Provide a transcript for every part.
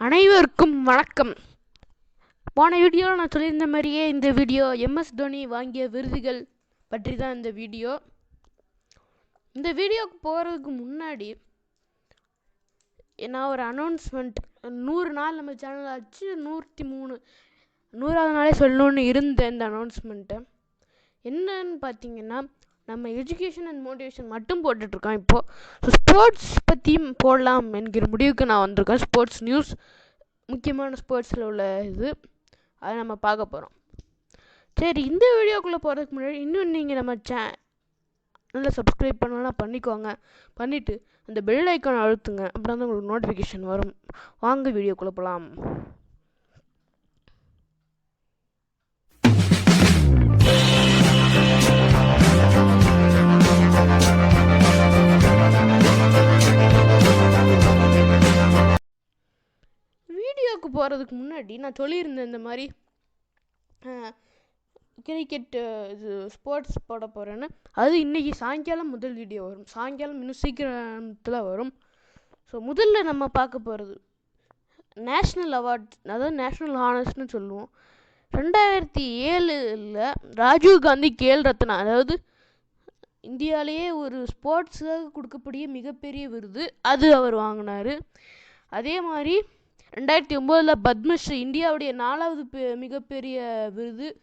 அனைவருக்கும் வணக்கம். போன வீடியோவில் நான் சொல்லியிருந்த மாதிரியே இந்த வீடியோ எம்எஸ் தோனி வாங்கிய விருதுகள் பற்றி தான் இந்த வீடியோ இந்த வீடியோக்கு போகிறதுக்கு முன்னாடி நான் ஒரு அனௌன்ஸ்மெண்ட் நூறு நாள் நம்ம சேனல் ஆச்சு நூற்றி மூணு நூறாவது நாளே சொல்லணும்னு இருந்தேன் இந்த அனௌன்ஸ்மெண்ட்டை என்னன்னு பார்த்தீங்கன்னா நம்ம எஜுகேஷன் அண்ட் மோட்டிவேஷன் மட்டும் போட்டுட்ருக்கோம் இப்போது ஸோ ஸ்போர்ட்ஸ் பற்றியும் போடலாம் என்கிற முடிவுக்கு நான் வந்திருக்கேன். ஸ்போர்ட்ஸ் நியூஸ் முக்கியமான ஸ்போர்ட்ஸில் உள்ள இது. அதை நம்ம பார்க்க போகிறோம் சரி இந்த வீடியோக்குள்ளே போகிறதுக்கு முன்னாடி இன்னும் நீங்கள் நம்ம சே நல்லா சப்ஸ்கிரைப் பண்ணலாம் பண்ணிக்கோங்க. பண்ணிவிட்டு அந்த பெல் ஐக்கான் அழுத்துங்க. அப்புறம் தான் உங்களுக்கு நோட்டிஃபிகேஷன் வரும். வாங்க வீடியோக்குள்ளே போகலாம் போகிறதுக்கு முன்னாடி நான் சொல்லியிருந்தேன் இந்த மாதிரி கிரிக்கெட் இது ஸ்போர்ட்ஸ் போட போகிறேன்னு அது இன்றைக்கி சாயங்காலம் முதல் வீடியோ வரும். சாயங்காலம் இன்னும் சீக்கிரத்தில் வரும். ஸோ முதல்ல நம்ம பார்க்க போகிறது நேஷ்னல் அவார்ட்ஸ் அதாவது நேஷ்னல் ஹானர்ஸ்னு சொல்லுவோம். ரெண்டாயிரத்தி ஏழில் ராஜீவ் காந்தி கேல் ரத்னா அதாவது இந்தியாவிலேயே ஒரு ஸ்போர்ட்ஸுக்காக கொடுக்கக்கூடிய மிகப்பெரிய விருது அது அவர் வாங்கினார். அதே மாதிரி ரெண்டாயிரத்தி ஒம்போதில் பத்மஸ்ரீ இந்தியாவுடைய நாலாவது பெ- மிகப்பெரிய விருது.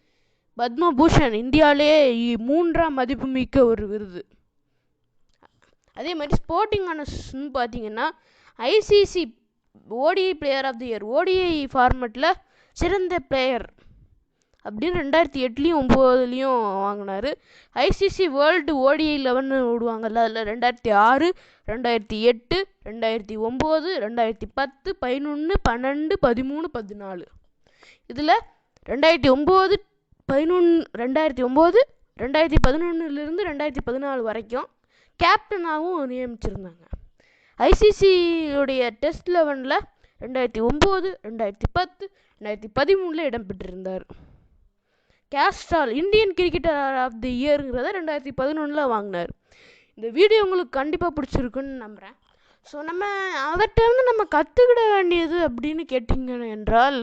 பத்மபூஷன் இந்தியாவிலே மூன்றாம் மதிப்புமிக்க ஒரு விருது. அதே மாதிரி ஸ்போர்ட்டிங் ஆனர்ஸ்னு பார்த்தீங்கன்னா ICC ODI player of the year ODI ஃபார்மெட்டில் சிறந்த பிளேயர் அப்படின்னு ரெண்டாயிரத்தி எட்டுலேயும் ஒம்போதுலேயும் வாங்கினார். ஐசிசி வேர்ல்டு ஓடிஐ லெவன்னு விடுவாங்கல்ல அதில் ரெண்டாயிரத்தி ஆறு ரெண்டாயிரத்தி எட்டு ரெண்டாயிரத்தி ஒம்பது ரெண்டாயிரத்தி பத்து பதினொன்று பன்னெண்டு பதிமூணு பதினாலு. இதில் ரெண்டாயிரத்தி ஒம்பது பதினொன்று ரெண்டாயிரத்தி ஒம்பது ரெண்டாயிரத்தி பதினொன்றுலேருந்து ரெண்டாயிரத்தி பதினாலு வரைக்கும் கேப்டனாகவும் நியமிச்சிருந்தாங்க. ஐசிசியுடைய டெஸ்ட் லெவனில் ரெண்டாயிரத்தி ஒம்பது ரெண்டாயிரத்தி பத்து ரெண்டாயிரத்தி பதிமூணில் இடம்பெற்றிருந்தார். Castrol Indian cricketer of the இயருங்கிறத ரெண்டாயிரத்தி பதினொன்றில் வாங்கினார். இந்த வீடியோ உங்களுக்கு கண்டிப்பாக பிடிச்சிருக்குன்னு நம்புகிறேன் ஸோ நம்ம அவர்கிட்ட நம்ம கற்றுக்கிட வேண்டியது அப்படின்னு கேட்டிங்க என்றால்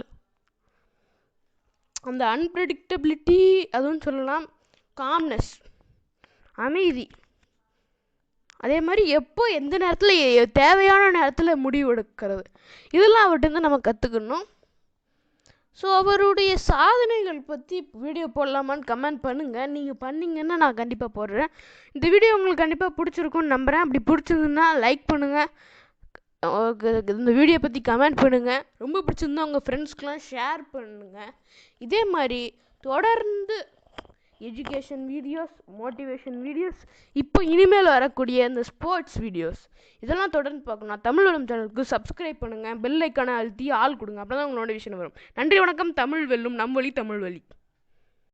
அந்த அன்பிரடிக்டபிலிட்டி அதுவும் சொல்லலாம் காம்னஸ் அமைதி. அதே மாதிரி எப்போ எந்த நேரத்தில் தேவையான நேரத்தில் முடிவு எடுக்கிறது. இதெல்லாம் அவர்கிட்ட நம்ம கற்றுக்கணும் ஸோ அவருடைய சாதனைகள் பற்றி வீடியோ போடலாமான்னு கமெண்ட் பண்ணுங்கள் நீங்கள் பண்ணிங்கன்னா நான் கண்டிப்பாக போடுறேன். இந்த வீடியோ உங்களுக்கு கண்டிப்பாக பிடிச்சிருக்கும்னு நம்புகிறேன் அப்படி பிடிச்சிருந்துன்னா லைக் பண்ணுங்கள் இந்த வீடியோ பற்றி கமெண்ட் பண்ணுங்கள் ரொம்ப பிடிச்சிருந்தா உங்கள் ஃப்ரெண்ட்ஸ்க்கெலாம் ஷேர் பண்ணுங்கள் இதே மாதிரி தொடர்ந்து எஜுகேஷன் வீடியோஸ் மோட்டிவேஷன் வீடியோஸ் இப்போ இனிமேல் வரக்கூடிய இந்த ஸ்போர்ட்ஸ் வீடியோஸ் இதெல்லாம் தொடர்ந்து பார்க்கணும். தமிழ் வளம் சேனலுக்கு சப்ஸ்கிரைப் பண்ணுங்கள் பெல் ஐக்கானை அழுத்தி ஆள் கொடுங்க அப்போ தான் உங்களோட விஷயம் வரும். நன்றி வணக்கம். தமிழ் வெல்லும் நம் வழி தமிழ் வழி.